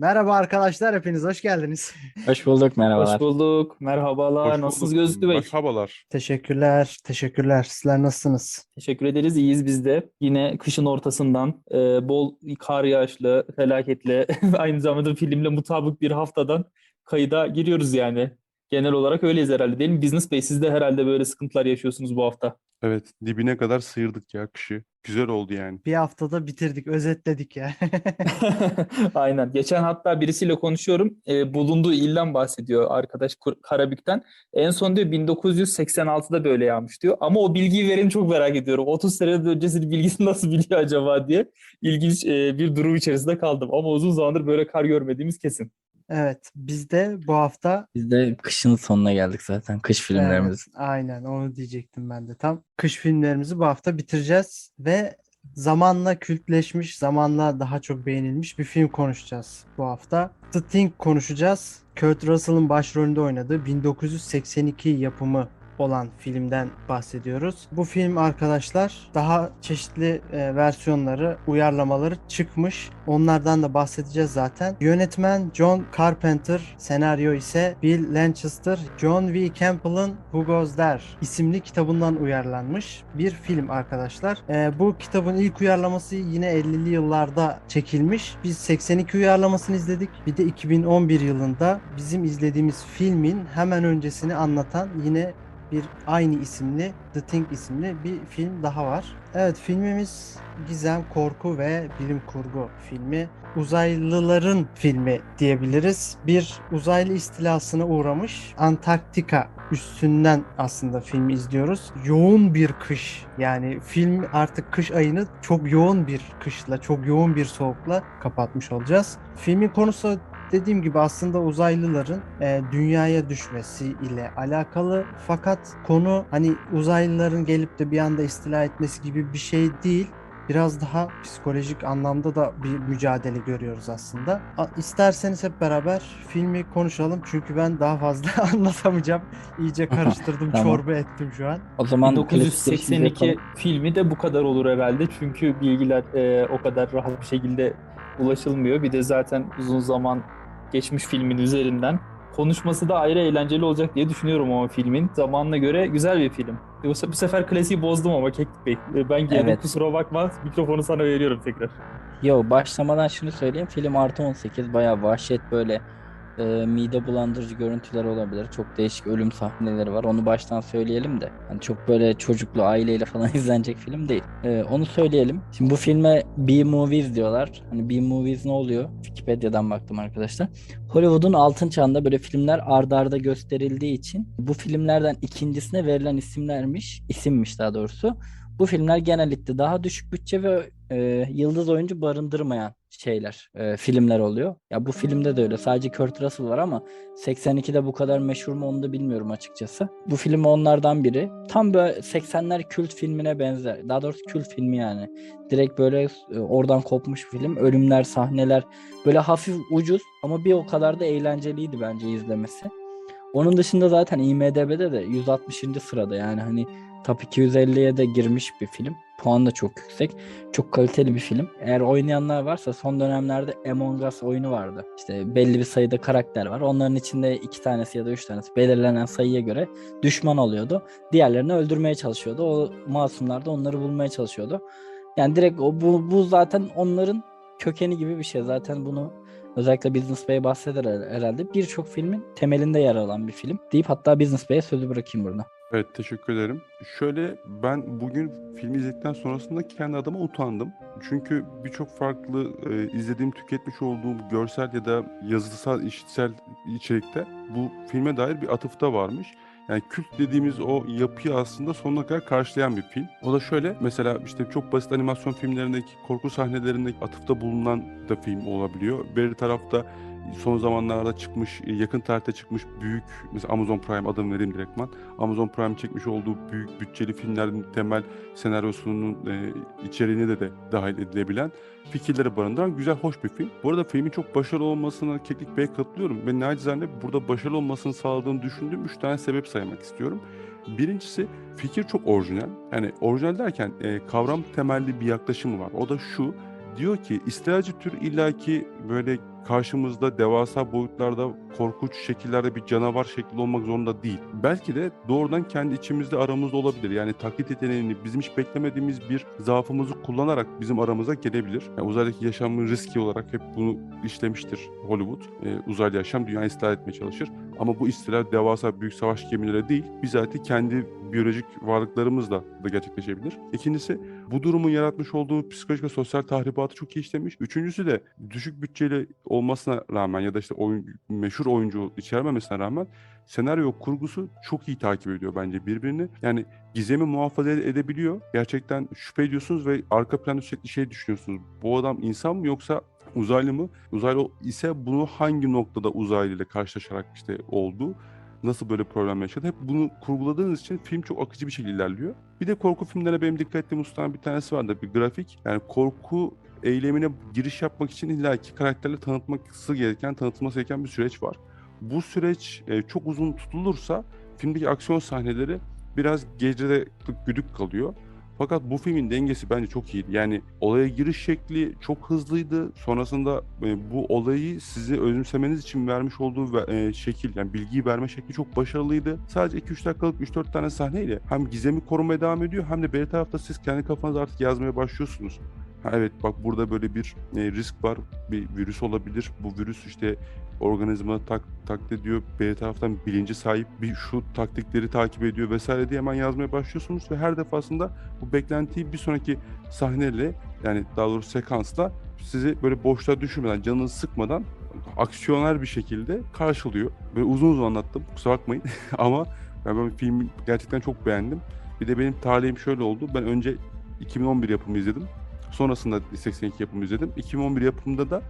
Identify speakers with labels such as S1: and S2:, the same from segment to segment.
S1: Merhaba arkadaşlar, hepiniz hoş geldiniz.
S2: Hoş bulduk, merhabalar.
S3: Hoş bulduk. Merhabalar.
S4: Hoş
S3: Nasılsınız
S4: bulduk.
S3: Gözlü Bey?
S4: Merhabalar.
S1: Teşekkürler, teşekkürler. Sizler nasılsınız?
S3: Teşekkür ederiz. İyiyiz biz de. Yine kışın ortasından e, bol kar yağışlı, felaketle aynı zamanda filmle mutabık bir haftadan kayıda giriyoruz yani. Genel olarak öyleyiz herhalde değil mi? Business Bey siz de herhalde böyle sıkıntılar yaşıyorsunuz bu hafta.
S4: Evet, dibine kadar sıyırdık ya kışı. Güzel oldu yani.
S1: Bir haftada bitirdik, özetledik ya.
S3: Aynen. Geçen hatta birisiyle konuşuyorum. E, bulunduğu ilden bahsediyor arkadaş Kur- Karabük'ten. En son diyor 1986'da böyle yağmış diyor. Ama o bilgiyi vereni çok merak ediyorum. 30 sene öncesinin bilgisini nasıl biliyor acaba diye ilginç e, bir durum içerisinde kaldım. Ama uzun zamandır böyle kar görmediğimiz kesin.
S1: Evet, biz de bu hafta
S2: Biz de kışın sonuna geldik zaten. Kış filmlerimiz.
S1: Evet, aynen onu diyecektim ben de. Tam kış filmlerimizi bu hafta bitireceğiz ve zamanla kültleşmiş, zamanla daha çok beğenilmiş bir film konuşacağız bu hafta. The Thing konuşacağız. Kurt Russell'ın başrolünde oynadığı 1982 yapımı olan filmden bahsediyoruz. Bu film arkadaşlar daha çeşitli e, versiyonları, uyarlamaları çıkmış. Onlardan da bahsedeceğiz zaten. Yönetmen John Carpenter, senaryo ise Bill Lancaster, John V. Campbell'ın Who Goes There isimli kitabından uyarlanmış bir film arkadaşlar. E, bu kitabın ilk uyarlaması yine 50'li yıllarda çekilmiş. Biz 82 uyarlamasını izledik. Bir de 2011 yılında bizim izlediğimiz filmin hemen öncesini anlatan yine bir aynı isimli The Thing isimli bir film daha var. Evet filmimiz gizem, korku ve bilim kurgu filmi. Uzaylıların filmi diyebiliriz. Bir uzaylı istilasına uğramış Antarktika üstünden aslında filmi izliyoruz. Yoğun bir kış yani film artık kış ayını çok yoğun bir kışla, çok yoğun bir soğukla kapatmış olacağız. Filmin konusu dediğim gibi aslında uzaylıların e, dünyaya düşmesi ile alakalı fakat konu hani uzaylıların gelip de bir anda istila etmesi gibi bir şey değil. Biraz daha psikolojik anlamda da bir mücadele görüyoruz aslında. İsterseniz hep beraber filmi konuşalım çünkü ben daha fazla anlatamayacağım. İyice karıştırdım,
S2: Tamam.
S1: çorba ettim şu an.
S2: O zaman klasik girişimizi
S3: 1982
S2: yapalım.
S3: filmi de bu kadar olur herhalde. Çünkü bilgiler e, o kadar rahat bir şekilde ulaşılmıyor. Bir de zaten uzun zaman geçmiş filmin üzerinden. Konuşması da ayrı eğlenceli olacak diye düşünüyorum ama filmin. Zamanına göre güzel bir film. Bu sefer klasiği bozdum ama Keklik Bey. E, Ben geldim
S2: Evet.
S3: kusura bakma. Mikrofonu sana veriyorum tekrar.
S2: Yo başlamadan şunu söyleyeyim. Film artı 18 bayağı vahşet böyle e, mide bulandırıcı görüntüler olabilir. Çok değişik ölüm sahneleri var. Onu baştan söyleyelim de. Hani çok böyle çocuklu aileyle falan izlenecek film değil. E, onu söyleyelim. Şimdi bu filme B-movies diyorlar. Hani B-movies ne oluyor? Wikipedia'dan baktım arkadaşlar. Hollywood'un altın çağında böyle filmler ardarda arda gösterildiği için bu filmlerden ikincisine verilen isimlermiş, isimmiş daha doğrusu. Bu filmler genellikle daha düşük bütçe ve e, yıldız oyuncu barındırmayan şeyler, e, filmler oluyor. Ya bu filmde de öyle. Sadece Kurt Russell var ama 82'de bu kadar meşhur mu onu da bilmiyorum açıkçası. Bu film onlardan biri. Tam böyle 80'ler kült filmine benzer. Daha doğrusu kült filmi yani. Direkt böyle e, oradan kopmuş film. Ölümler, sahneler böyle hafif ucuz ama bir o kadar da eğlenceliydi bence izlemesi. Onun dışında zaten IMDb'de de 160. sırada yani hani Top 250'ye de girmiş bir film. Puan da çok yüksek. Çok kaliteli bir film. Eğer oynayanlar varsa son dönemlerde Among Us oyunu vardı. İşte belli bir sayıda karakter var. Onların içinde iki tanesi ya da üç tanesi belirlenen sayıya göre düşman oluyordu. Diğerlerini öldürmeye çalışıyordu. O masumlar da onları bulmaya çalışıyordu. Yani direkt o bu, bu zaten onların kökeni gibi bir şey. Zaten bunu özellikle Business Bey bahseder her- herhalde. Birçok filmin temelinde yer alan bir film. Deyip hatta Business Bey'e sözü bırakayım burada.
S4: Evet, teşekkür ederim. Şöyle ben bugün filmi izledikten sonrasında kendi adıma utandım. Çünkü birçok farklı e, izlediğim, tüketmiş olduğum görsel ya da yazısal, işitsel içerikte bu filme dair bir atıfta varmış. Yani kült dediğimiz o yapıyı aslında sonuna kadar karşılayan bir film. O da şöyle mesela işte çok basit animasyon filmlerindeki korku sahnelerindeki atıfta bulunan da film olabiliyor. Bir tarafta son zamanlarda çıkmış, yakın tarihte çıkmış büyük mesela Amazon Prime adını vereyim direktman. Amazon Prime çekmiş olduğu büyük bütçeli filmlerin temel senaryosunun e, içeriğine de, de dahil edilebilen fikirleri barındıran güzel, hoş bir film. Bu arada filmin çok başarılı olmasına Keklik Bey'e katılıyorum. Ben nacizane burada başarılı olmasını sağladığını düşündüğüm 3 tane sebep saymak istiyorum. Birincisi fikir çok orijinal. Yani orijinal derken e, kavram temelli bir yaklaşımı var. O da şu, diyor ki istilacı tür illaki böyle karşımızda devasa boyutlarda korkunç şekillerde bir canavar şekli olmak zorunda değil. Belki de doğrudan kendi içimizde aramızda olabilir. Yani taklit yeteneğini bizim hiç beklemediğimiz bir zaafımızı kullanarak bizim aramıza gelebilir. Yani uzaydaki yaşamın riski olarak hep bunu işlemiştir Hollywood. Ee, uzaylı yaşam dünyayı istila etmeye çalışır. Ama bu istila devasa büyük savaş gemileri değil. Bizatihi kendi biyolojik varlıklarımızla da gerçekleşebilir. İkincisi bu durumun yaratmış olduğu psikolojik ve sosyal tahribatı çok iyi işlemiş. Üçüncüsü de düşük bütçeli olmasına rağmen ya da işte oyun, meşhur oyuncu içermemesine rağmen senaryo kurgusu çok iyi takip ediyor bence birbirini. Yani gizemi muhafaza ede- edebiliyor. Gerçekten şüphe ediyorsunuz ve arka planda sürekli şey düşünüyorsunuz. Bu adam insan mı yoksa uzaylı mı? Uzaylı ise bunu hangi noktada uzaylı ile karşılaşarak işte oldu? Nasıl böyle problem yaşadı? Hep bunu kurguladığınız için film çok akıcı bir şekilde ilerliyor. Bir de korku filmlerine benim dikkat ettiğim hususlardan bir tanesi vardı. Bir grafik. Yani korku eylemine giriş yapmak için illaki karakterle tanıtması gereken, tanıtılması gereken bir süreç var. Bu süreç e, çok uzun tutulursa filmdeki aksiyon sahneleri biraz gecede güdük kalıyor. Fakat bu filmin dengesi bence çok iyiydi. Yani olaya giriş şekli çok hızlıydı. Sonrasında e, bu olayı sizi özümsemeniz için vermiş olduğu e, şekil, yani bilgiyi verme şekli çok başarılıydı. Sadece 2-3 dakikalık 3-4 tane sahneyle hem gizemi korumaya devam ediyor hem de bir tarafta siz kendi kafanızda artık yazmaya başlıyorsunuz. Evet bak burada böyle bir e, risk var. Bir virüs olabilir. Bu virüs işte organizma tak, taklit ediyor. Bir taraftan bilinci sahip bir şu taktikleri takip ediyor vesaire diye hemen yazmaya başlıyorsunuz ve her defasında bu beklentiyi bir sonraki sahneyle yani daha doğrusu sekansla sizi böyle boşluğa düşürmeden, canınızı sıkmadan aksiyoner bir şekilde karşılıyor. Böyle uzun uzun anlattım kusura bakmayın ama ben, ben filmi gerçekten çok beğendim. Bir de benim talihim şöyle oldu. Ben önce 2011 yapımı izledim. Sonrasında 82 yapımı izledim. 2011 yapımında da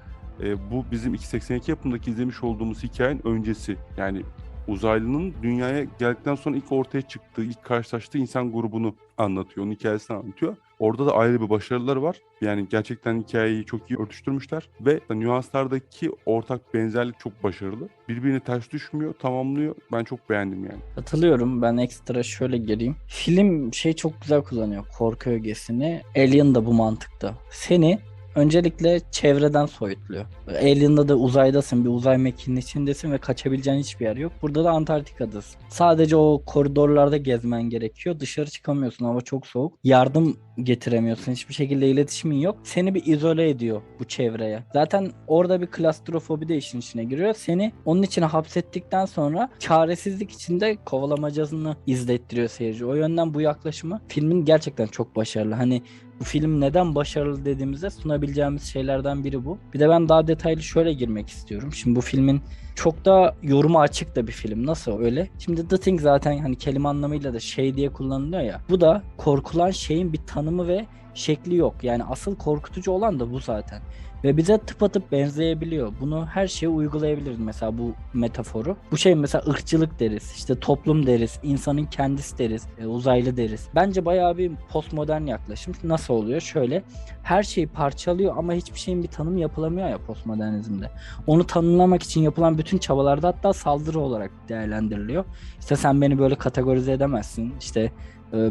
S4: e, bu bizim 282 yapımındaki izlemiş olduğumuz hikayenin öncesi. Yani uzaylının dünyaya geldikten sonra ilk ortaya çıktığı, ilk karşılaştığı insan grubunu anlatıyor. Onun hikayesini anlatıyor. Orada da ayrı bir başarıları var. Yani gerçekten hikayeyi çok iyi örtüştürmüşler ve nüanslardaki ortak benzerlik çok başarılı. Birbirine ters düşmüyor, tamamlıyor. Ben çok beğendim yani.
S2: Katılıyorum. Ben ekstra şöyle gireyim. Film şey çok güzel kullanıyor. Korku ögesini. Alien da bu mantıkta. Seni öncelikle çevreden soyutluyor. Alien'da da uzaydasın. Bir uzay mekiğinin içindesin ve kaçabileceğin hiçbir yer yok. Burada da Antarktika'dasın. Sadece o koridorlarda gezmen gerekiyor. Dışarı çıkamıyorsun. Hava çok soğuk. Yardım getiremiyorsun. Hiçbir şekilde iletişimin yok. Seni bir izole ediyor bu çevreye. Zaten orada bir klastrofobi de işin içine giriyor. Seni onun içine hapsettikten sonra çaresizlik içinde kovalamacasını izlettiriyor seyirci. O yönden bu yaklaşımı filmin gerçekten çok başarılı. Hani bu film neden başarılı dediğimizde sunabileceğimiz şeylerden biri bu. Bir de ben daha detaylı şöyle girmek istiyorum. Şimdi bu filmin çok da yoruma açık da bir film. Nasıl öyle? Şimdi The Thing zaten hani kelime anlamıyla da şey diye kullanılıyor ya. Bu da korkulan şeyin bir tanımı ve şekli yok. Yani asıl korkutucu olan da bu zaten. Ve bize tıpatıp benzeyebiliyor. Bunu her şeye uygulayabiliriz mesela bu metaforu. Bu şey mesela ırkçılık deriz, işte toplum deriz, insanın kendisi deriz, e, uzaylı deriz. Bence bayağı bir postmodern yaklaşım. Nasıl oluyor? Şöyle her şeyi parçalıyor ama hiçbir şeyin bir tanımı yapılamıyor ya postmodernizmde. Onu tanımlamak için yapılan bütün çabalarda hatta saldırı olarak değerlendiriliyor. İşte sen beni böyle kategorize edemezsin. İşte e,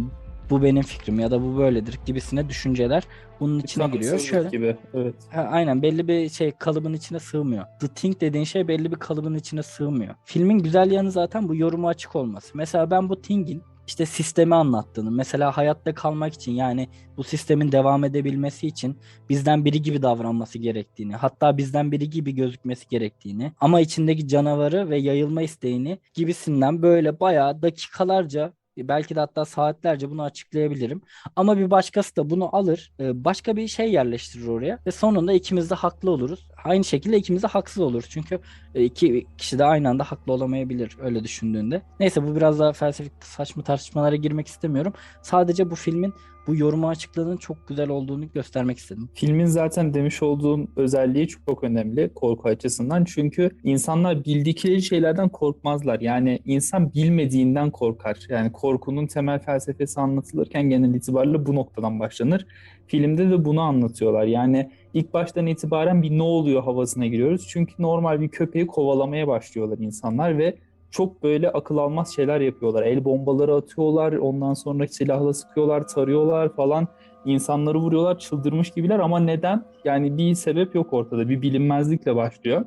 S2: bu benim fikrim ya da bu böyledir gibisine düşünceler bunun içine giriyor. Şöyle
S3: gibi. Evet.
S2: Ha, aynen belli bir şey kalıbın içine sığmıyor. The Thing dediğin şey belli bir kalıbın içine sığmıyor. Filmin güzel yanı zaten bu yorumu açık olması. Mesela ben bu Thing'in işte sistemi anlattığını, mesela hayatta kalmak için yani bu sistemin devam edebilmesi için bizden biri gibi davranması gerektiğini, hatta bizden biri gibi gözükmesi gerektiğini ama içindeki canavarı ve yayılma isteğini gibisinden böyle bayağı dakikalarca belki de hatta saatlerce bunu açıklayabilirim. Ama bir başkası da bunu alır, e, başka bir şey yerleştirir oraya ve sonunda ikimiz de haklı oluruz. Aynı şekilde ikimiz de haksız oluruz. Çünkü e, iki kişi de aynı anda haklı olamayabilir öyle düşündüğünde. Neyse bu biraz daha felsefik saçma tartışmalara girmek istemiyorum. Sadece bu filmin bu yorumu açıkladığının çok güzel olduğunu göstermek istedim.
S3: Filmin zaten demiş olduğum özelliği çok önemli korku açısından. Çünkü insanlar bildikleri şeylerden korkmazlar. Yani insan bilmediğinden korkar. Yani korkunun temel felsefesi anlatılırken genel itibariyle bu noktadan başlanır. Filmde de bunu anlatıyorlar. Yani ilk baştan itibaren bir ne oluyor havasına giriyoruz. Çünkü normal bir köpeği kovalamaya başlıyorlar insanlar ve çok böyle akıl almaz şeyler yapıyorlar. El bombaları atıyorlar, ondan sonra silahla sıkıyorlar, tarıyorlar falan. insanları vuruyorlar, çıldırmış gibiler ama neden? Yani bir sebep yok ortada. Bir bilinmezlikle başlıyor.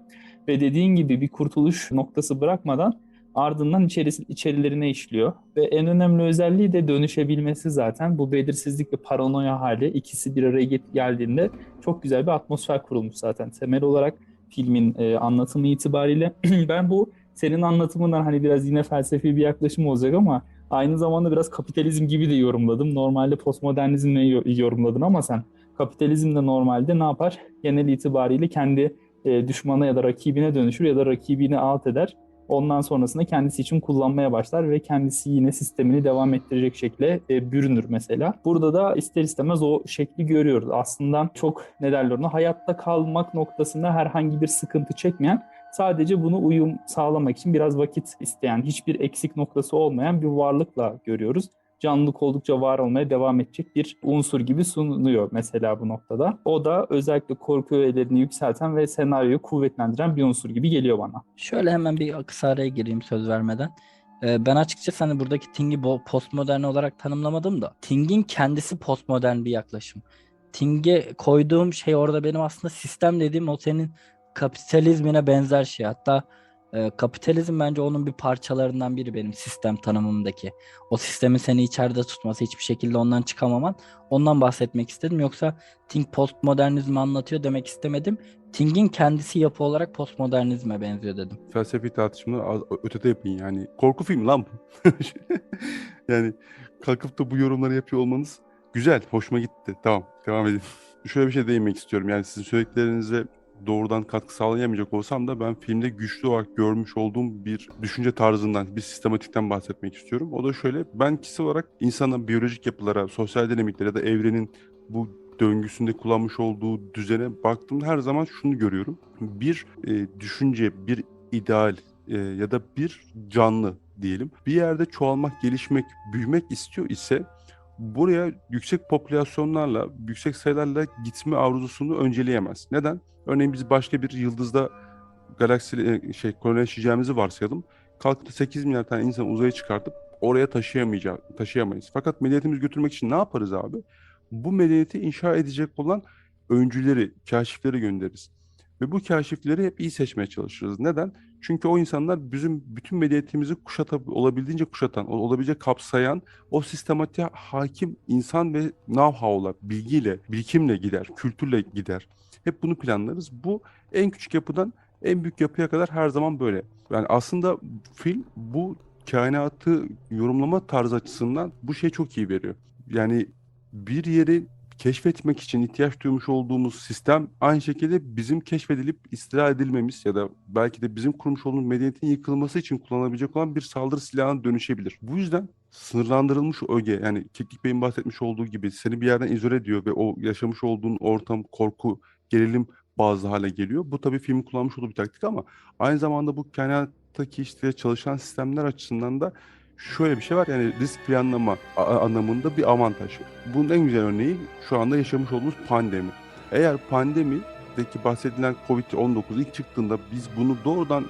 S3: Ve dediğin gibi bir kurtuluş noktası bırakmadan ardından içerisi, içerilerine işliyor. Ve en önemli özelliği de dönüşebilmesi zaten. Bu belirsizlik ve paranoya hali ikisi bir araya geldiğinde çok güzel bir atmosfer kurulmuş zaten. Temel olarak filmin e, anlatımı itibariyle ben bu senin anlatımından hani biraz yine felsefi bir yaklaşım olacak ama aynı zamanda biraz kapitalizm gibi de yorumladım. Normalde postmodernizmle yo- yorumladın ama sen kapitalizm de normalde ne yapar? Genel itibariyle kendi e, düşmana ya da rakibine dönüşür ya da rakibini alt eder. Ondan sonrasında kendisi için kullanmaya başlar ve kendisi yine sistemini devam ettirecek şekilde e, bürünür mesela. Burada da ister istemez o şekli görüyoruz. Aslında çok ne derler ona hayatta kalmak noktasında herhangi bir sıkıntı çekmeyen sadece bunu uyum sağlamak için biraz vakit isteyen, hiçbir eksik noktası olmayan bir varlıkla görüyoruz canlılık oldukça var olmaya devam edecek bir unsur gibi sunuyor mesela bu noktada. O da özellikle korku öğelerini yükselten ve senaryoyu kuvvetlendiren bir unsur gibi geliyor bana.
S2: Şöyle hemen bir kısa araya gireyim söz vermeden. Ee, Ben açıkçası hani buradaki Ting'i postmodern olarak tanımlamadım da Ting'in kendisi postmodern bir yaklaşım. Ting'e koyduğum şey orada benim aslında sistem dediğim o senin kapitalizmine benzer şey. Hatta e, kapitalizm bence onun bir parçalarından biri benim sistem tanımımdaki. O sistemin seni içeride tutması, hiçbir şekilde ondan çıkamaman. Ondan bahsetmek istedim. Yoksa Ting postmodernizmi anlatıyor demek istemedim. Ting'in kendisi yapı olarak postmodernizme benziyor dedim.
S4: felsefi tartışmaları ötede yapın yani. Korku filmi lan bu. yani kalkıp da bu yorumları yapıyor olmanız güzel, hoşuma gitti. Tamam, devam edin. Şöyle bir şey değinmek istiyorum. Yani sizin söylediklerinize doğrudan katkı sağlayamayacak olsam da ben filmde güçlü olarak görmüş olduğum bir düşünce tarzından, bir sistematikten bahsetmek istiyorum. O da şöyle, ben kişisel olarak insanın biyolojik yapılara, sosyal dinamiklere ya da evrenin bu döngüsünde kullanmış olduğu düzene baktığımda her zaman şunu görüyorum. Bir e, düşünce, bir ideal e, ya da bir canlı diyelim bir yerde çoğalmak, gelişmek, büyümek istiyor ise buraya yüksek popülasyonlarla, yüksek sayılarla gitme arzusunu önceleyemez. Neden? Örneğin biz başka bir yıldızda galaksi şey kolonileşeceğimizi varsayalım. Kalkıp da 8 milyar tane insan uzaya çıkartıp oraya taşıyamayacağız, taşıyamayız. Fakat medeniyetimizi götürmek için ne yaparız abi? Bu medeniyeti inşa edecek olan öncüleri, kaşifleri göndeririz. Ve bu kaşifleri hep iyi seçmeye çalışırız. Neden? Çünkü o insanlar bizim bütün medeniyetimizi kuşata, olabildiğince kuşatan, olabildiğince kapsayan, o sistematiğe hakim insan ve know-how'la, bilgiyle, birikimle gider, kültürle gider. Hep bunu planlarız. Bu en küçük yapıdan en büyük yapıya kadar her zaman böyle. Yani aslında film bu kainatı yorumlama tarzı açısından bu şey çok iyi veriyor. Yani bir yeri keşfetmek için ihtiyaç duymuş olduğumuz sistem aynı şekilde bizim keşfedilip istila edilmemiz ya da belki de bizim kurmuş olduğumuz medeniyetin yıkılması için kullanabilecek olan bir saldırı silahına dönüşebilir. Bu yüzden sınırlandırılmış öge yani Keklik Bey'in bahsetmiş olduğu gibi seni bir yerden izole ediyor ve o yaşamış olduğun ortam, korku, gerilim bazı hale geliyor. Bu tabii filmin kullanmış olduğu bir taktik ama aynı zamanda bu kainattaki işte çalışan sistemler açısından da şöyle bir şey var yani risk planlama anlamında bir avantaj. Bunun en güzel örneği şu anda yaşamış olduğumuz pandemi. Eğer pandemideki bahsedilen Covid-19 ilk çıktığında biz bunu doğrudan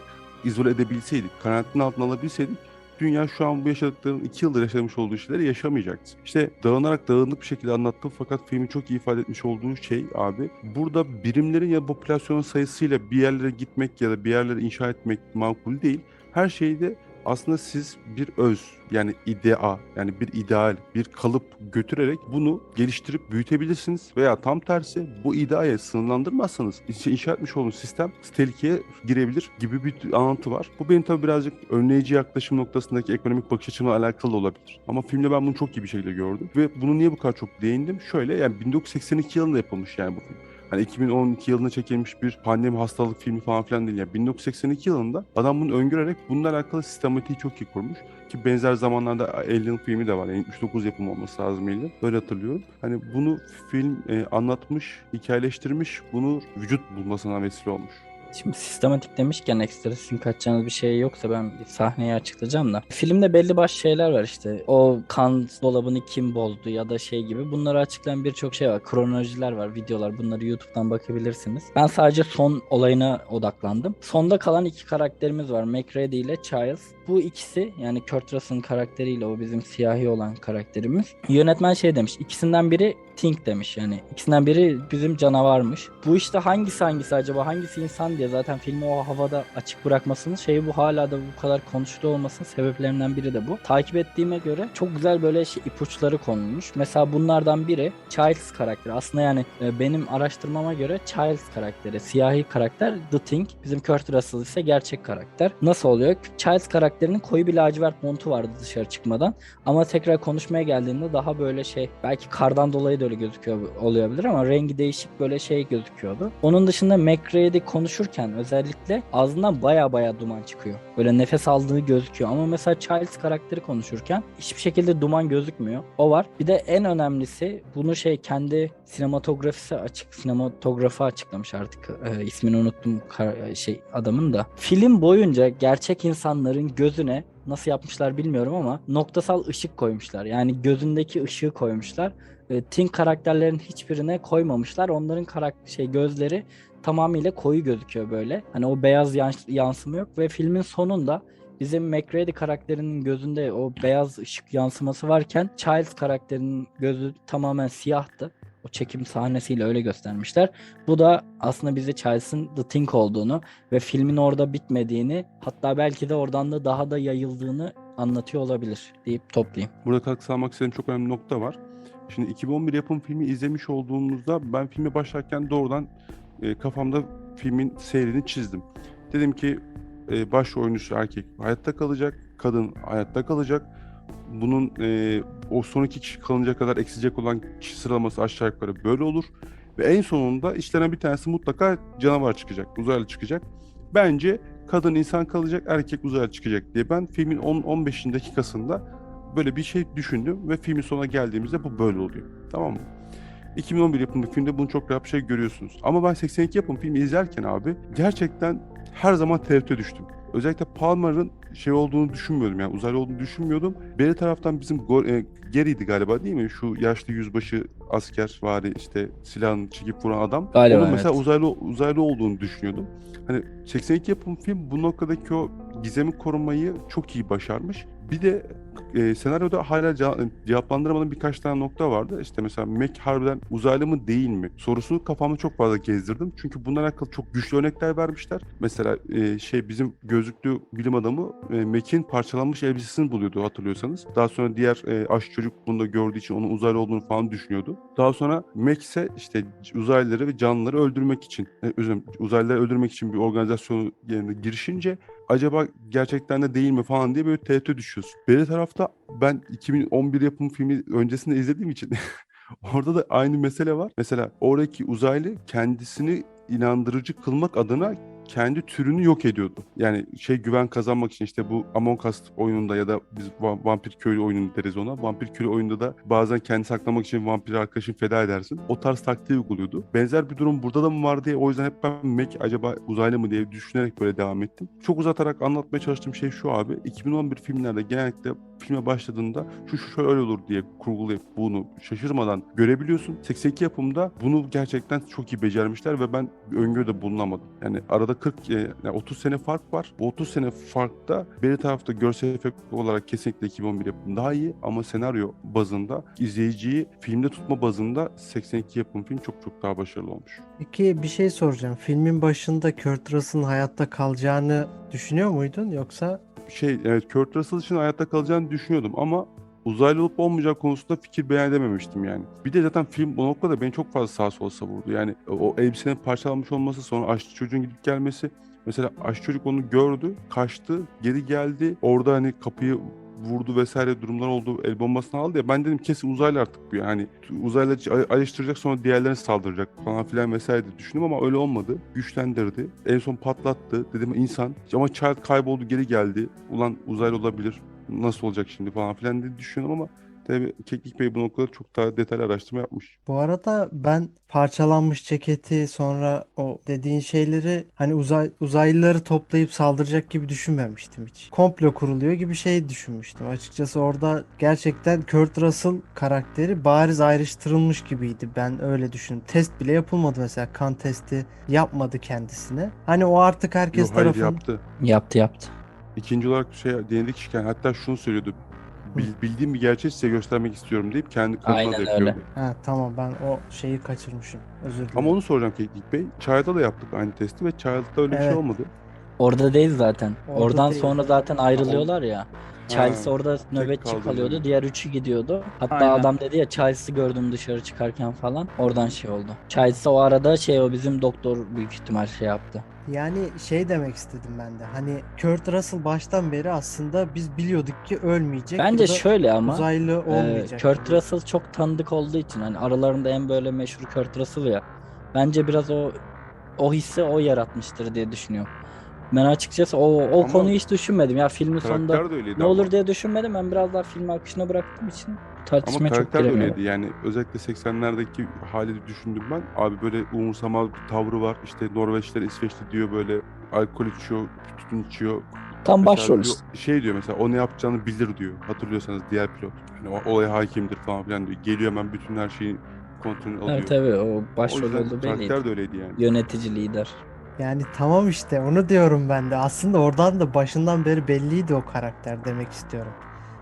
S4: izole edebilseydik, karantina altına alabilseydik dünya şu an bu yaşadıkların iki yıldır yaşamış olduğu şeyleri yaşamayacaktı. İşte dağınarak dağınık bir şekilde anlattım fakat filmin çok iyi ifade etmiş olduğu şey abi burada birimlerin ya popülasyonun sayısıyla bir yerlere gitmek ya da bir yerlere inşa etmek makul değil. Her şeyde aslında siz bir öz yani idea yani bir ideal bir kalıp götürerek bunu geliştirip büyütebilirsiniz veya tam tersi bu ideaya sınırlandırmazsanız inşa etmiş olduğunuz sistem tehlikeye girebilir gibi bir anlatı var. Bu benim tabii birazcık önleyici yaklaşım noktasındaki ekonomik bakış açımla alakalı olabilir. Ama filmde ben bunu çok iyi bir şekilde gördüm ve bunu niye bu kadar çok değindim? Şöyle yani 1982 yılında yapılmış yani bu film. Hani 2012 yılında çekilmiş bir pandemi hastalık filmi falan filan değil. Yani 1982 yılında adam bunu öngörerek bununla alakalı sistematiği çok iyi kurmuş. Ki benzer zamanlarda Alien filmi de var. Yani 79 yapımı olması lazım Alien. Öyle hatırlıyorum. Hani bunu film e, anlatmış, hikayeleştirmiş, bunu vücut bulmasına vesile olmuş.
S2: Şimdi sistematik demişken ekstra sizin kaçacağınız bir şey yoksa ben bir sahneyi açıklayacağım da. Filmde belli başlı şeyler var işte. O kan dolabını kim bozdu ya da şey gibi. Bunları açıklayan birçok şey var. Kronolojiler var, videolar. Bunları YouTube'dan bakabilirsiniz. Ben sadece son olayına odaklandım. Sonda kalan iki karakterimiz var. McReady ile Childs. Bu ikisi yani Kurt Russell'ın karakteriyle o bizim siyahi olan karakterimiz. Yönetmen şey demiş. ikisinden biri Think demiş yani. İkisinden biri bizim canavarmış. Bu işte hangisi hangisi acaba hangisi insan diye zaten filmi o havada açık bırakmasının şeyi bu hala da bu kadar konuşuluyor olmasının sebeplerinden biri de bu. Takip ettiğime göre çok güzel böyle şey, ipuçları konulmuş. Mesela bunlardan biri Childs karakteri. Aslında yani e, benim araştırmama göre Childs karakteri, siyahi karakter The Thing. Bizim Kurt Russell ise gerçek karakter. Nasıl oluyor? Childs karakterinin koyu bir lacivert montu vardı dışarı çıkmadan. Ama tekrar konuşmaya geldiğinde daha böyle şey belki kardan dolayı da öyle gözüküyor olabilir ama rengi değişik böyle şey gözüküyordu. Onun dışında McReady konuşurken özellikle ağzından baya baya duman çıkıyor. Böyle nefes aldığı gözüküyor ama mesela Childs karakteri konuşurken hiçbir şekilde duman gözükmüyor. O var. Bir de en önemlisi bunu şey kendi sinematografisi açık sinematografı açıklamış artık e, ismini unuttum kar- şey adamın da. Film boyunca gerçek insanların gözüne nasıl yapmışlar bilmiyorum ama noktasal ışık koymuşlar. Yani gözündeki ışığı koymuşlar. E, Think karakterlerin hiçbirine koymamışlar. Onların karak şey gözleri tamamıyla koyu gözüküyor böyle. Hani o beyaz yans- yansıma yok ve filmin sonunda bizim McReady karakterinin gözünde o beyaz ışık yansıması varken Childs karakterinin gözü tamamen siyahtı. O çekim sahnesiyle öyle göstermişler. Bu da aslında bize Childs'ın The Thing olduğunu ve filmin orada bitmediğini hatta belki de oradan da daha da yayıldığını anlatıyor olabilir deyip toplayayım.
S4: Burada katkı sağlamak istediğim çok önemli nokta var. Şimdi 2011 yapım filmi izlemiş olduğumuzda ben filme başlarken doğrudan e, kafamda filmin seyrini çizdim. Dedim ki e, baş oyuncusu erkek hayatta kalacak, kadın hayatta kalacak. Bunun e, o son iki kişi kalınca kadar eksilecek olan kişi sıralaması aşağı yukarı böyle olur. Ve en sonunda işlenen bir tanesi mutlaka canavar çıkacak, uzaylı çıkacak. Bence kadın insan kalacak, erkek uzaylı çıkacak diye ben filmin 10-15 dakikasında böyle bir şey düşündüm ve filmin sonuna geldiğimizde bu böyle oluyor. Tamam mı? 2011 yapımı filmde bunu çok rahat bir şey görüyorsunuz. Ama ben 82 yapım filmi izlerken abi gerçekten her zaman tereddüte düştüm. Özellikle Palmer'ın şey olduğunu düşünmüyordum yani uzaylı olduğunu düşünmüyordum. Bir taraftan bizim Go- e, Gary'di galiba değil mi? Şu yaşlı yüzbaşı asker vari işte silahını çekip vuran adam.
S2: Galiba,
S4: Onun mesela
S2: evet.
S4: uzaylı uzaylı olduğunu düşünüyordum. Hani 82 yapım film bu noktadaki o gizemi korumayı çok iyi başarmış. Bir de e, senaryoda hala ce- cevaplandıramadığım birkaç tane nokta vardı. İşte mesela Mac harbiden uzaylı mı değil mi sorusunu kafamda çok fazla gezdirdim. Çünkü bununla alakalı çok güçlü örnekler vermişler. Mesela e, şey bizim gözlüklü bilim adamı e, Mac'in parçalanmış elbisesini buluyordu hatırlıyorsanız. Daha sonra diğer e, aşçı çocuk bunu da gördüğü için onun uzaylı olduğunu falan düşünüyordu. Daha sonra Mac ise işte uzaylıları ve canlıları öldürmek için, e, özür uzaylıları öldürmek için bir organizasyonu yerine girişince acaba gerçekten de değil mi falan diye böyle tereddüte düşüyorsun. Bir tarafta ben 2011 yapım filmi öncesinde izlediğim için orada da aynı mesele var. Mesela oradaki uzaylı kendisini inandırıcı kılmak adına kendi türünü yok ediyordu. Yani şey güven kazanmak için işte bu Among Us oyununda ya da biz va- vampir köylü oyunu deriz ona. Vampir köylü oyununda da bazen kendi saklamak için vampir arkadaşını feda edersin. O tarz taktiği uyguluyordu. Benzer bir durum burada da mı var diye o yüzden hep ben Mac acaba uzaylı mı diye düşünerek böyle devam ettim. Çok uzatarak anlatmaya çalıştığım şey şu abi. 2011 filmlerde genellikle filme başladığında şu şu şöyle olur diye kurgulayıp bunu şaşırmadan görebiliyorsun. 82 yapımda bunu gerçekten çok iyi becermişler ve ben öngörüde bulunamadım. Yani arada 40 e, yani 30 sene fark var. Bu 30 sene farkta bir tarafta görsel efekt olarak kesinlikle 2011 yapımı daha iyi ama senaryo bazında izleyiciyi filmde tutma bazında 82 yapım film çok çok daha başarılı olmuş.
S1: Peki bir şey soracağım. Filmin başında Kurt Russell'ın hayatta kalacağını düşünüyor muydun yoksa
S4: Şey evet Kurt Russell için hayatta kalacağını düşünüyordum ama uzaylı olup olmayacak konusunda fikir beyan edememiştim yani. Bir de zaten film bu noktada beni çok fazla sağa sola savurdu. Yani o elbisenin parçalanmış olması sonra aşçı çocuğun gidip gelmesi. Mesela aşçı çocuk onu gördü, kaçtı, geri geldi. Orada hani kapıyı vurdu vesaire durumlar oldu. El bombasını aldı ya. Ben dedim kesin uzaylı artık bu yani. Uzaylı ay- ayrıştıracak sonra diğerlerine saldıracak falan filan vesaire diye düşündüm ama öyle olmadı. Güçlendirdi. En son patlattı. Dedim insan. Ama Child kayboldu geri geldi. Ulan uzaylı olabilir. Nasıl olacak şimdi falan filan diye düşünüyorum ama tabii Keklik Bey bu noktada çok daha detaylı araştırma yapmış.
S1: Bu arada ben parçalanmış ceketi sonra o dediğin şeyleri hani uzay uzaylıları toplayıp saldıracak gibi düşünmemiştim hiç. Komplo kuruluyor gibi şey düşünmüştüm. Açıkçası orada gerçekten Kurt Russell karakteri bariz ayrıştırılmış gibiydi. Ben öyle düşündüm. Test bile yapılmadı mesela. Kan testi yapmadı kendisine. Hani o artık herkes
S4: Yok hayır
S1: tarafından
S4: yaptı.
S2: Yaptı yaptı.
S4: İkinci olarak şey denedik işken hatta şunu söylüyordu. Bil- bildiğim bir gerçeği size göstermek istiyorum deyip kendi
S2: Aynen
S4: da
S2: öyle.
S4: yapıyor.
S1: Ha tamam ben o şeyi kaçırmışım. Özür dilerim.
S4: Ama onu soracağım Keklik Bey. Çayda da yaptık aynı testi ve Child'da öyle bir
S1: Evet.
S4: şey olmadı.
S2: Orada değil zaten.
S1: Orada
S2: Oradan
S1: değil.
S2: sonra zaten ayrılıyorlar ya. Chelsea orada nöbetçi
S4: kaldı
S2: kalıyordu.
S4: böyle.
S2: Diğer üçü gidiyordu. Hatta
S3: Aynen.
S2: adam dedi ya Chelsea gördüm dışarı çıkarken falan. Oradan şey oldu. Chelsea o arada şey o bizim doktor büyük ihtimal şey yaptı.
S1: Yani şey demek istedim ben de. Hani Kurt Russell baştan beri aslında biz biliyorduk ki ölmeyecek.
S2: Bence şöyle ama
S1: uzaylı
S2: e,
S1: olmayacak.
S2: Kurt
S1: gibi.
S2: Russell çok tanıdık olduğu için hani aralarında en böyle meşhur Kurt Russell ya. Bence biraz o o hissi o yaratmıştır diye düşünüyorum. Ben açıkçası o o
S4: Ama
S2: konuyu hiç düşünmedim. Ya filmin sonunda ne
S4: ama.
S2: olur diye düşünmedim. Ben biraz daha filmi akışına bıraktığım için
S4: Ama
S2: tartışmaya çok
S4: karakter de öyleydi. Yani özellikle 80'lerdeki hali düşündüm ben. Abi böyle umursamaz bir tavrı var. İşte Norveçler, İsveçli diyor böyle alkol içiyor, tütün içiyor.
S2: Tam
S4: Mesela
S2: başrol
S4: diyor-
S2: işte.
S4: Şey diyor mesela o ne yapacağını bilir diyor. Hatırlıyorsanız diğer pilot. Yani o olaya hakimdir falan filan diyor. Geliyor hemen bütün her şeyi kontrol alıyor.
S2: Evet tabii o
S4: O
S2: başrol
S4: yüzden
S2: olduğu
S4: karakter
S2: belliydi.
S4: de öyleydi yani.
S2: Yönetici lider.
S1: Yani tamam işte onu diyorum ben de. Aslında oradan da başından beri belliydi o karakter demek istiyorum.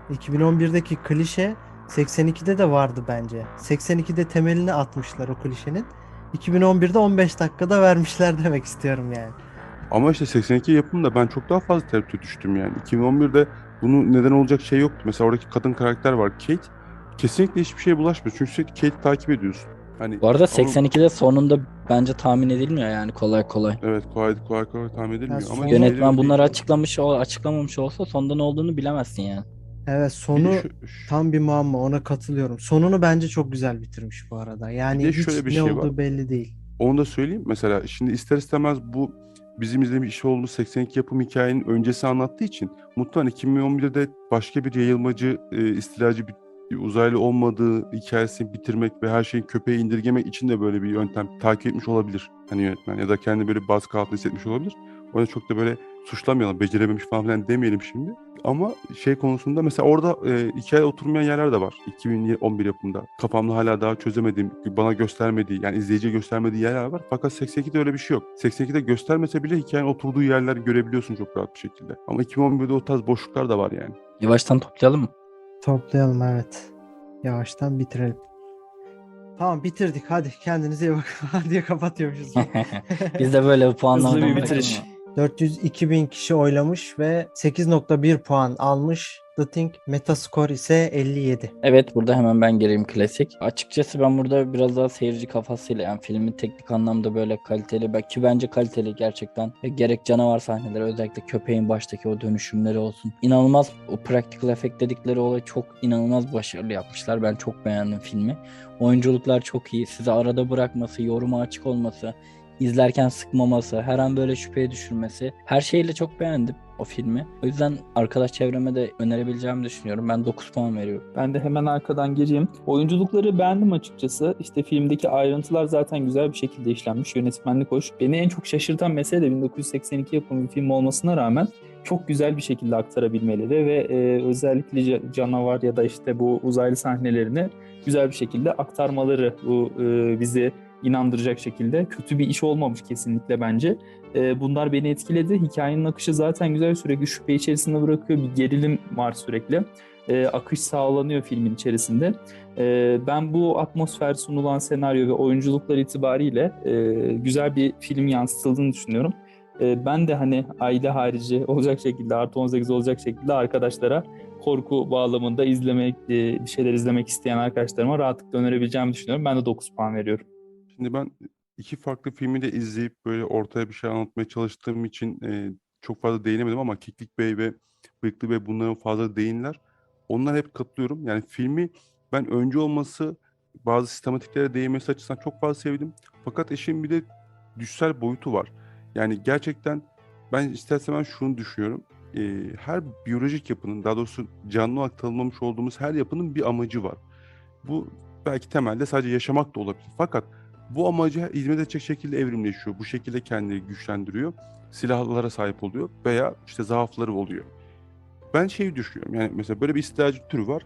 S1: 2011'deki klişe 82'de de vardı bence. 82'de temelini atmışlar o klişenin. 2011'de 15 dakikada vermişler demek istiyorum yani.
S4: Ama işte 82 yapımında ben çok daha fazla tereddüte düştüm yani. 2011'de bunun neden olacak şey yoktu. Mesela oradaki kadın karakter var Kate. Kesinlikle hiçbir şeye bulaşmıyor. Çünkü sürekli Kate'i takip ediyorsun. Hani
S2: Bu arada
S4: ama-
S2: 82'de sonunda bence tahmin edilmiyor yani kolay kolay.
S4: Evet kolay kolay kolay tahmin edilmiyor.
S1: Ya
S4: Ama
S2: Yönetmen bunları açıklamış o açıklamamış olsa sonunda ne olduğunu bilemezsin yani.
S1: Evet sonu
S4: şu- şu-
S1: tam bir muamma ona katılıyorum. Sonunu bence çok güzel bitirmiş bu arada. Yani hiç
S4: şöyle bir
S1: ne
S4: şey var.
S1: olduğu belli değil.
S4: Onu da söyleyeyim. Mesela şimdi ister istemez bu bizim izlemiş iş olduğu 82 yapım hikayenin öncesi anlattığı için muhtemelen 2011'de başka bir yayılmacı, e, istilacı bir uzaylı olmadığı hikayesini bitirmek ve her şeyin köpeğe indirgemek için de böyle bir yöntem takip etmiş olabilir. Hani yönetmen ya da kendi böyle baskı altında hissetmiş olabilir. O yüzden çok da böyle suçlamayalım, becerememiş falan filan demeyelim şimdi. Ama şey konusunda mesela orada e, hikaye oturmayan yerler de var. 2011 yapımında. Kafamda hala daha çözemediğim, bana göstermediği yani izleyiciye göstermediği yerler var. Fakat 82'de öyle bir şey yok. 82'de göstermese bile hikayenin oturduğu yerler görebiliyorsun çok rahat bir şekilde. Ama 2011'de o tarz boşluklar da var yani.
S2: Yavaştan toplayalım mı?
S1: Toplayalım evet. Yavaştan bitirelim. Tamam bitirdik hadi kendinize iyi bakın diye kapatıyormuşuz.
S2: Biz de böyle bir puanlama
S3: Hızlı bir
S2: bakalım
S3: bitiriş.
S2: Mı?
S1: 402 bin kişi oylamış ve 8.1 puan almış. The Thing Metascore ise 57.
S2: Evet burada hemen ben gireyim klasik. Açıkçası ben burada biraz daha seyirci kafasıyla yani filmin teknik anlamda böyle kaliteli belki bence kaliteli gerçekten. Gerek canavar sahneleri özellikle köpeğin baştaki o dönüşümleri olsun. İnanılmaz o practical effect dedikleri olay çok inanılmaz başarılı yapmışlar. Ben çok beğendim filmi. Oyunculuklar çok iyi. Sizi arada bırakması, yoruma açık olması, izlerken sıkmaması, her an böyle şüpheye düşürmesi. Her şeyle çok beğendim o filmi. O yüzden arkadaş çevreme de önerebileceğimi düşünüyorum. Ben 9 puan veriyorum.
S3: Ben de hemen arkadan gireyim. Oyunculukları beğendim açıkçası. İşte filmdeki ayrıntılar zaten güzel bir şekilde işlenmiş. Yönetmenlik hoş. Beni en çok şaşırtan mesele de 1982 yapımı bir film olmasına rağmen çok güzel bir şekilde aktarabilmeleri ve e, özellikle ca- canavar ya da işte bu uzaylı sahnelerini güzel bir şekilde aktarmaları bu e, bizi inandıracak şekilde kötü bir iş olmamış kesinlikle bence. E, bunlar beni etkiledi. Hikayenin akışı zaten güzel sürekli şüphe içerisinde bırakıyor. Bir gerilim var sürekli. E, akış sağlanıyor filmin içerisinde. E, ben bu atmosfer sunulan senaryo ve oyunculuklar itibariyle e, güzel bir film yansıtıldığını düşünüyorum. E, ben de hani aile harici olacak şekilde artı 18 olacak şekilde arkadaşlara korku bağlamında izlemek, e, bir şeyler izlemek isteyen arkadaşlarıma rahatlıkla önerebileceğimi düşünüyorum. Ben de 9 puan veriyorum.
S4: Şimdi ben iki farklı filmi de izleyip böyle ortaya bir şey anlatmaya çalıştığım için e, çok fazla değinemedim ama Keklik Bey ve Bıyıklı Bey bunların fazla değinler. Onlar hep katılıyorum. Yani filmi ben önce olması bazı sistematiklere değinmesi açısından çok fazla sevdim. Fakat işin bir de düşsel boyutu var. Yani gerçekten ben istersen ben şunu düşünüyorum. E, her biyolojik yapının daha doğrusu canlı olarak tanımlamış olduğumuz her yapının bir amacı var. Bu belki temelde sadece yaşamak da olabilir. Fakat bu amaca hizmet edecek şekilde evrimleşiyor. Bu şekilde kendini güçlendiriyor. Silahlara sahip oluyor veya işte zaafları oluyor. Ben şeyi düşünüyorum yani mesela böyle bir istilacı türü var.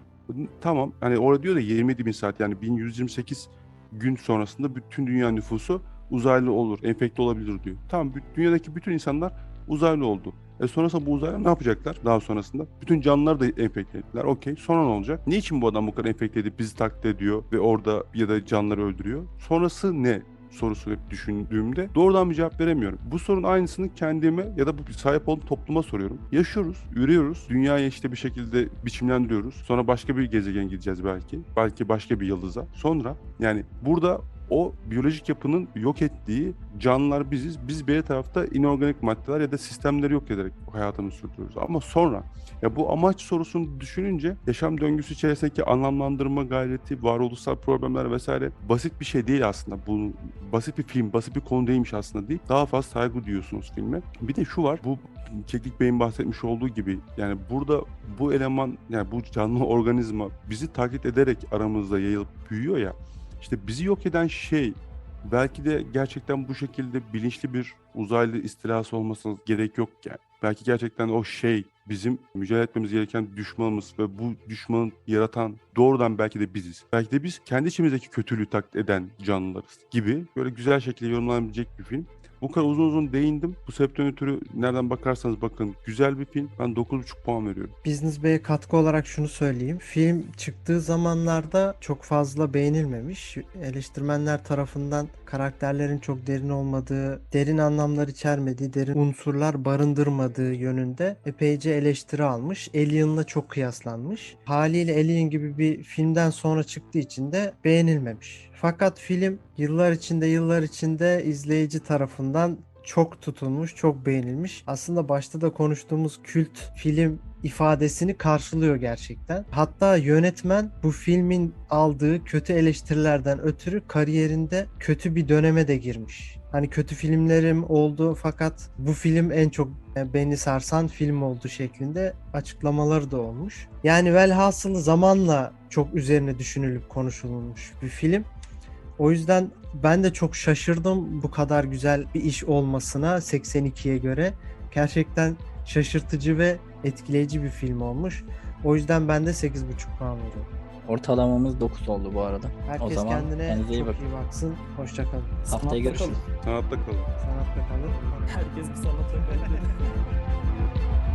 S4: Tamam hani orada diyor da 27 bin saat yani 1128 gün sonrasında bütün dünya nüfusu uzaylı olur, enfekte olabilir diyor. Tamam dünyadaki bütün insanlar uzaylı oldu. E sonrasında bu uzaylılar ne yapacaklar daha sonrasında? Bütün canlılar da enfekte ettiler. Okey. Sonra ne olacak? Niçin bu adam bu kadar enfekte edip bizi taklit ediyor ve orada ya da canlıları öldürüyor? Sonrası ne? sorusunu hep düşündüğümde doğrudan bir cevap veremiyorum. Bu sorunun aynısını kendime ya da bu sahip olduğum topluma soruyorum. Yaşıyoruz, ürüyoruz, dünyayı işte bir şekilde biçimlendiriyoruz. Sonra başka bir gezegen gideceğiz belki. Belki başka bir yıldıza. Sonra yani burada o biyolojik yapının yok ettiği canlılar biziz. Biz bir tarafta inorganik maddeler ya da sistemleri yok ederek hayatımızı sürdürüyoruz. Ama sonra ya bu amaç sorusunu düşününce yaşam döngüsü içerisindeki anlamlandırma gayreti, varoluşsal problemler vesaire basit bir şey değil aslında. Bu basit bir film, basit bir konu değilmiş aslında değil. Daha fazla saygı duyuyorsunuz filme. Bir de şu var. Bu Keklik Bey'in bahsetmiş olduğu gibi yani burada bu eleman yani bu canlı organizma bizi taklit ederek aramızda yayılıp büyüyor ya. İşte bizi yok eden şey belki de gerçekten bu şekilde bilinçli bir uzaylı istilası olmasına gerek yok yani. Belki gerçekten o şey bizim mücadele etmemiz gereken düşmanımız ve bu düşmanı yaratan doğrudan belki de biziz. Belki de biz kendi içimizdeki kötülüğü taklit eden canlılarız gibi böyle güzel şekilde yorumlanabilecek bir film. Bu kadar uzun uzun değindim. Bu sebepten ötürü nereden bakarsanız bakın güzel bir film. Ben 9.5 puan veriyorum.
S1: Business Bay'e katkı olarak şunu söyleyeyim. Film çıktığı zamanlarda çok fazla beğenilmemiş. Eleştirmenler tarafından karakterlerin çok derin olmadığı, derin anlamlar içermediği, derin unsurlar barındırmadığı yönünde epeyce eleştiri almış. Alien'la çok kıyaslanmış. Haliyle Alien gibi bir filmden sonra çıktığı için de beğenilmemiş. Fakat film yıllar içinde yıllar içinde izleyici tarafından çok tutulmuş, çok beğenilmiş. Aslında başta da konuştuğumuz kült film ifadesini karşılıyor gerçekten. Hatta yönetmen bu filmin aldığı kötü eleştirilerden ötürü kariyerinde kötü bir döneme de girmiş. Hani kötü filmlerim oldu fakat bu film en çok beni sarsan film oldu şeklinde açıklamaları da olmuş. Yani velhasılı zamanla çok üzerine düşünülüp konuşulmuş bir film. O yüzden ben de çok şaşırdım bu kadar güzel bir iş olmasına 82'ye göre. Gerçekten şaşırtıcı ve etkileyici bir film olmuş. O yüzden ben de 8.5 puan veriyorum.
S2: Ortalamamız 9 oldu bu arada.
S1: Herkes
S2: zaman
S1: kendine
S2: iyi
S1: çok
S2: bakın.
S1: iyi baksın. Hoşçakalın.
S2: Haftaya
S3: Sanatta
S2: görüşürüz.
S3: kalın.
S4: Sanatta kalın.
S1: Sanatta kalın.
S3: Herkes bir sanata kalın.